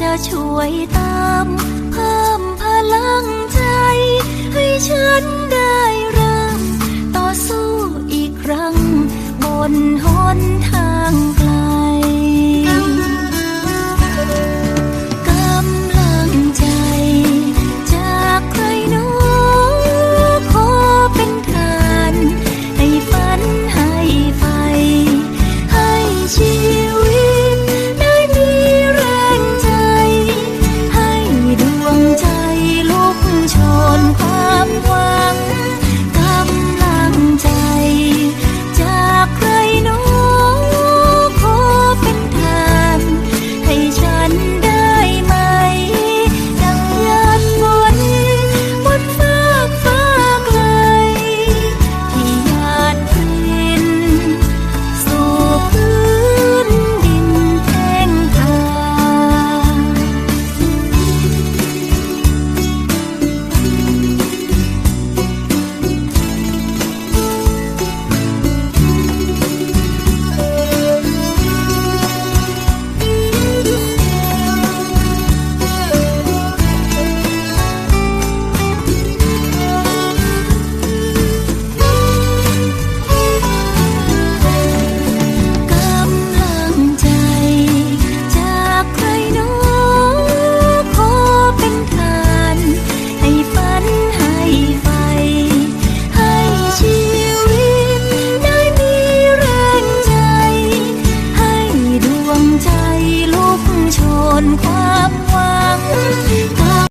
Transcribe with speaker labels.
Speaker 1: จะช่วยตาม เพิ่มพลังใจ ให้ฉันได้เริ่มต่อสู้อีกครั้ง บนหน ชนความหวัง